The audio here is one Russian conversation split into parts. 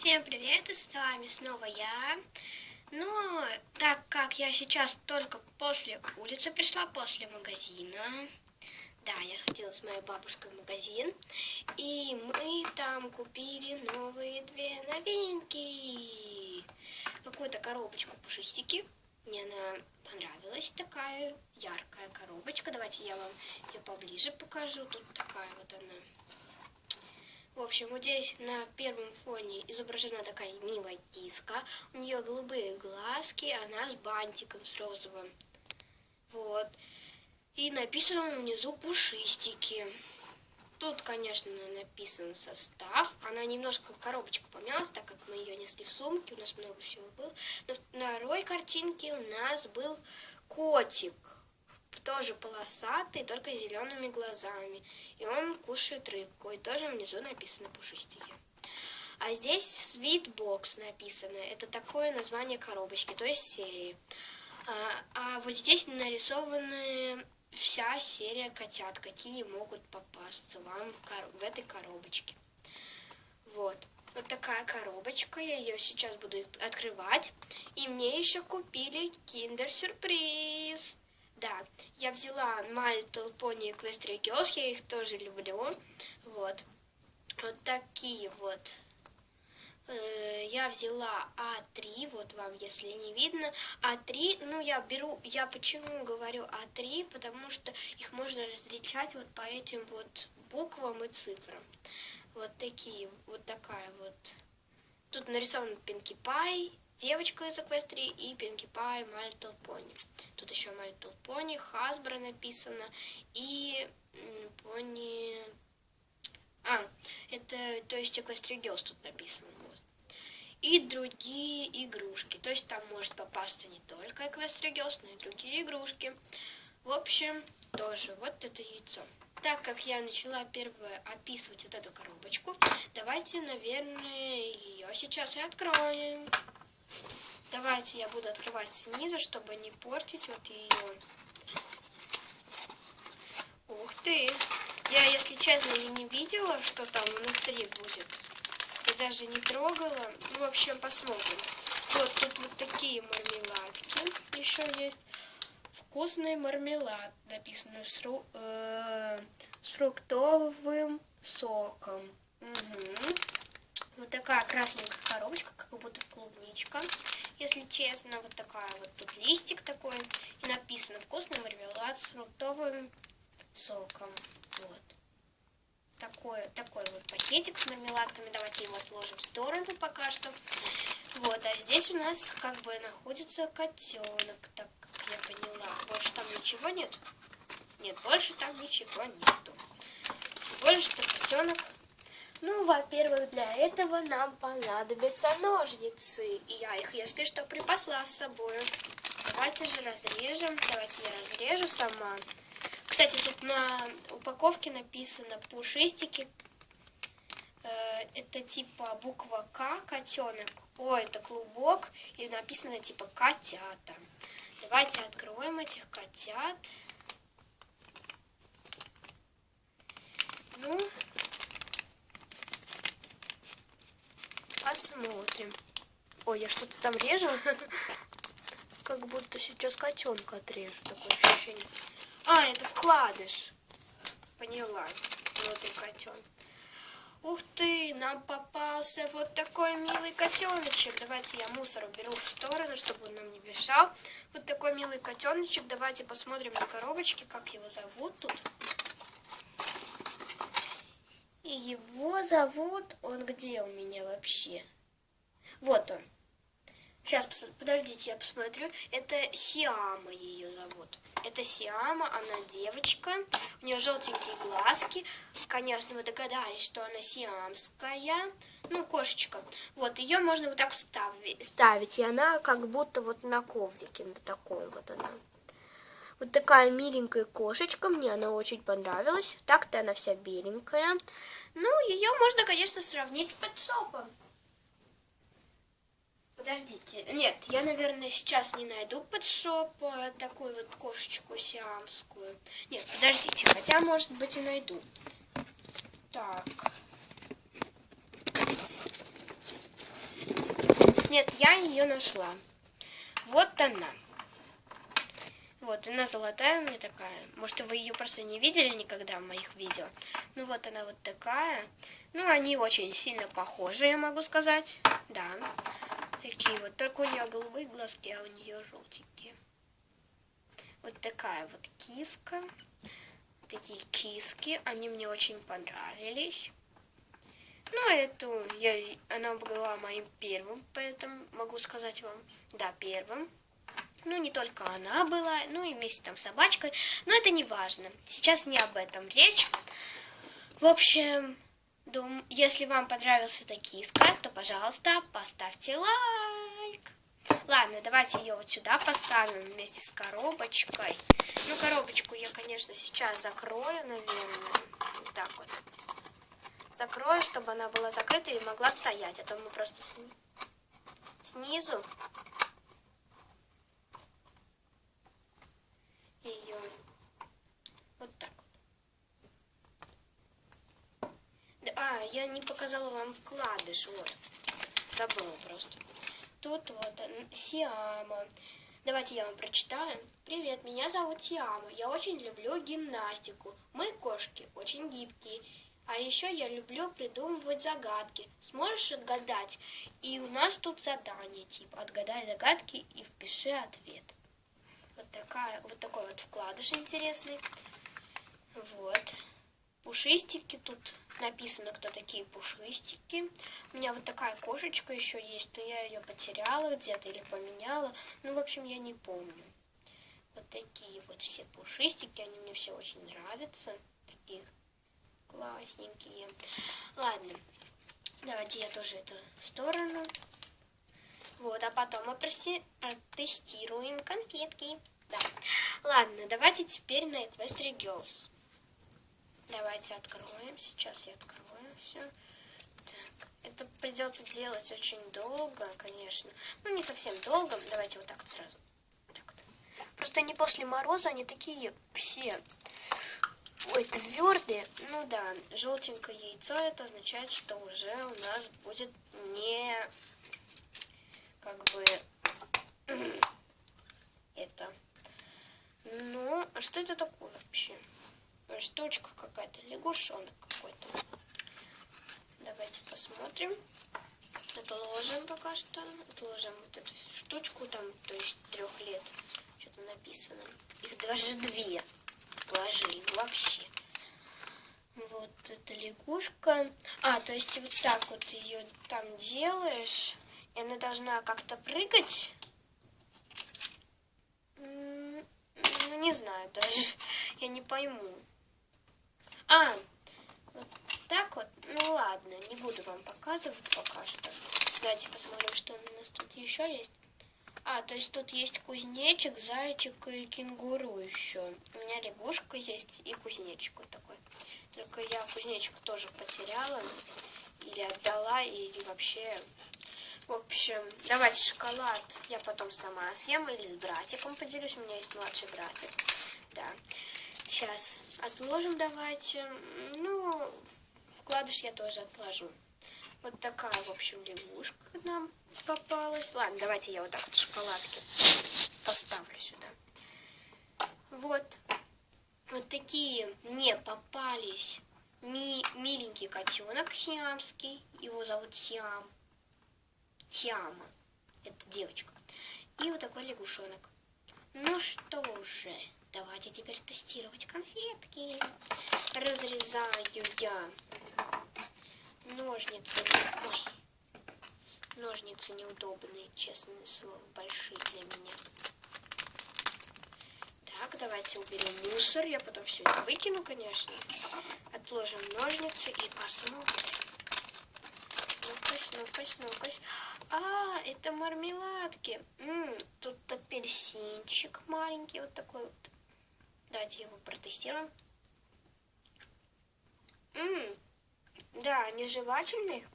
Всем привет, и с вами снова я. Ну, так как я сейчас только после улицы пришла, после магазина. Да, я ходила с моей бабушкой в магазин. И мы там купили новые две новинки. Какую-то коробочку пушистики. Мне она понравилась, такая яркая коробочка. Давайте я вам ее поближе покажу. Тут такая вот она в общем, вот здесь на первом фоне изображена такая милая киска. У нее голубые глазки, она с бантиком, с розовым. Вот. И написано внизу пушистики. Тут, конечно, написан состав. Она немножко коробочка помялась, так как мы ее несли в сумке. У нас много всего было. На второй картинке у нас был котик тоже полосатый, только зелеными глазами. И он кушает рыбку. И тоже внизу написано пушистики. А здесь Sweetbox написано. Это такое название коробочки, то есть серии. А, а вот здесь нарисованы вся серия котят, какие могут попасться вам в этой коробочке. Вот. Вот такая коробочка. Я ее сейчас буду открывать. И мне еще купили киндер-сюрприз. Я взяла My Little Pony Equestria Girls, я их тоже люблю. Вот. Вот такие вот. Э, я взяла А3, вот вам, если не видно. А3, ну, я беру, я почему говорю А3, потому что их можно различать вот по этим вот буквам и цифрам. Вот такие, вот такая вот. Тут нарисован Пинки Пай, девочка из Эквестрии и Пинки Пай My Little. Тут еще My Little Pony, написано и Пони... А, это, то есть Equestria Girls тут написано. Вот. И другие игрушки. То есть там может попасться не только Equestria Girls, но и другие игрушки. В общем, тоже вот это яйцо. Так как я начала первое описывать вот эту коробочку, давайте, наверное, ее сейчас и откроем. Давайте я буду открывать снизу, чтобы не портить вот ее. Ух ты! Я, если честно, и не видела, что там внутри будет. И даже не трогала. Ну, в общем, посмотрим. Вот тут вот такие мармеладки еще есть. Вкусный мармелад написано с, ру, э, с фруктовым соком. Угу. Такая красненькая коробочка, как будто клубничка. Если честно, вот такая вот тут листик такой. И написано вкусный мармелад с фруктовым соком. Вот. Такой, такой вот пакетик с мармеладками. Давайте его отложим в сторону пока что. Вот, а здесь у нас как бы находится котенок, так как я поняла. Больше там ничего нет? Нет, больше там ничего нету. Всего лишь что котенок ну, во-первых, для этого нам понадобятся ножницы. И я их, если что, припасла с собой. Давайте же разрежем. Давайте я разрежу сама. Кстати, тут на упаковке написано пушистики. Э, это типа буква К, котенок. О, это клубок. И написано типа котята. Давайте откроем этих котят. Ну, Посмотрим. Ой, я что-то там режу. Как будто сейчас котенка отрежу. Такое ощущение. А, это вкладыш. Поняла. Вот и котенок. Ух ты, нам попался вот такой милый котеночек. Давайте я мусор уберу в сторону, чтобы он нам не мешал. Вот такой милый котеночек. Давайте посмотрим на коробочке, как его зовут тут. Его зовут... Он где у меня вообще? Вот он. Сейчас, подождите, я посмотрю. Это Сиама ее зовут. Это Сиама, она девочка. У нее желтенькие глазки. Конечно, вы догадались, что она сиамская. Ну, кошечка. Вот, ее можно вот так ставить. И она как будто вот на коврике. На такой вот она. Вот такая миленькая кошечка. Мне она очень понравилась. Так-то она вся беленькая. Ну, ее можно, конечно, сравнить с пэтшопом. Подождите. Нет, я, наверное, сейчас не найду подшоп такую вот кошечку сиамскую. Нет, подождите, хотя, может быть, и найду. Так. Нет, я ее нашла. Вот она. Вот, она золотая у меня такая. Может, вы ее просто не видели никогда в моих видео. Ну, вот она вот такая. Ну, они очень сильно похожи, я могу сказать. Да. Такие вот. Только у нее голубые глазки, а у нее желтенькие. Вот такая вот киска. Такие киски. Они мне очень понравились. Ну, эту, я, она была моим первым, поэтому могу сказать вам, да, первым. Ну, не только она была, ну и вместе там с собачкой, но это не важно. Сейчас не об этом речь. В общем, дум, если вам понравился эта киска, то, пожалуйста, поставьте лайк. Ладно, давайте ее вот сюда поставим вместе с коробочкой. Ну, коробочку я, конечно, сейчас закрою, наверное. Вот так вот закрою, чтобы она была закрыта и могла стоять. А то мы просто сни... снизу ее вот так вот. А, я не показала вам вкладыш, вот. Забыла просто. Тут вот Сиама. Давайте я вам прочитаю. Привет, меня зовут Сиама. Я очень люблю гимнастику. Мы, кошки, очень гибкие а еще я люблю придумывать загадки. Сможешь отгадать? И у нас тут задание, типа, отгадай загадки и впиши ответ. Вот, такая, вот такой вот вкладыш интересный. Вот. Пушистики тут написано, кто такие пушистики. У меня вот такая кошечка еще есть, но я ее потеряла где-то или поменяла. Ну, в общем, я не помню. Вот такие вот все пушистики, они мне все очень нравятся. Таких классненькие. Ладно, давайте я тоже эту сторону. Вот, а потом мы протестируем конфетки. Да. Ладно, давайте теперь на Equestria Girls. Давайте откроем. Сейчас я открою все. Так, это придется делать очень долго, конечно. Ну, не совсем долго. Давайте вот так вот сразу. Так вот. Просто не после мороза, они такие все Ой, твердые. Ну да, желтенькое яйцо, это означает, что уже у нас будет не как бы это. Ну, а что это такое вообще? Штучка какая-то, лягушонок какой-то. Давайте посмотрим. Отложим пока что. Отложим вот эту штучку там, то есть трех лет. Что-то написано. Их даже две положили вообще. Вот эта лягушка. А, то есть вот так вот ее там делаешь, и она должна как-то прыгать. Ну, не знаю даже, я не пойму. А, вот так вот, ну ладно, не буду вам показывать пока что. Давайте посмотрим, что у нас тут еще есть. А, то есть тут есть кузнечик, зайчик и кенгуру еще. У меня лягушка есть и кузнечик вот такой. Только я кузнечика тоже потеряла. Или отдала, или вообще... В общем, давайте шоколад я потом сама съем или с братиком поделюсь. У меня есть младший братик. Да. Сейчас отложим давайте. Ну, вкладыш я тоже отложу. Вот такая, в общем, лягушка нам попалась. Ладно, давайте я вот так вот шоколадки поставлю сюда. Вот. Вот такие мне попались ми миленький котенок сиамский. Его зовут Сиам. Сиама. Это девочка. И вот такой лягушонок. Ну что же, давайте теперь тестировать конфетки. Разрезаю я ножницы. Ой. Ножницы неудобные, честное слово, большие для меня. Так, давайте уберем мусор. Я потом все это выкину, конечно. Отложим ножницы и посмотрим. Ну-кась, ну-кась, ну-кась. А, это мармеладки. М -м, тут апельсинчик маленький, вот такой вот. Давайте его протестируем. М да, они жевательные.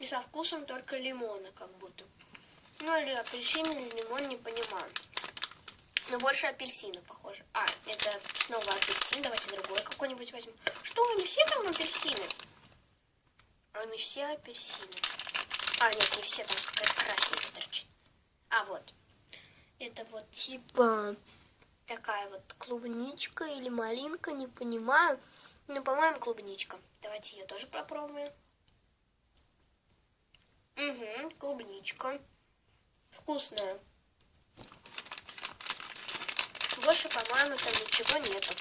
И со вкусом только лимона, как будто. Ну, или апельсин, или лимон, не понимаю. Но больше апельсина похоже. А, это снова апельсин. Давайте другой какой-нибудь возьмем. Что, они все там апельсины? Они все апельсины. А, нет, не все, там какая-то красненькая торчит. А, вот. Это вот типа такая вот клубничка или малинка, не понимаю. Ну, по-моему, клубничка. Давайте ее тоже попробуем. Угу, клубничка. Вкусная. Больше, по-моему, там ничего нету.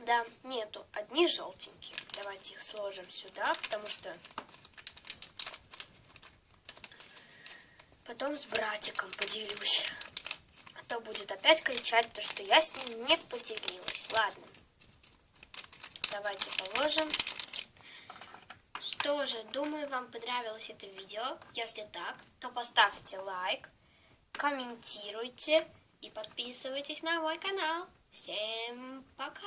Да, нету. Одни желтенькие. Давайте их сложим сюда, потому что потом с братиком поделюсь. А то будет опять кричать, то что я с ним не поделилась. Ладно. Давайте положим. Что же, думаю, вам понравилось это видео. Если так, то поставьте лайк, комментируйте и подписывайтесь на мой канал. Всем пока!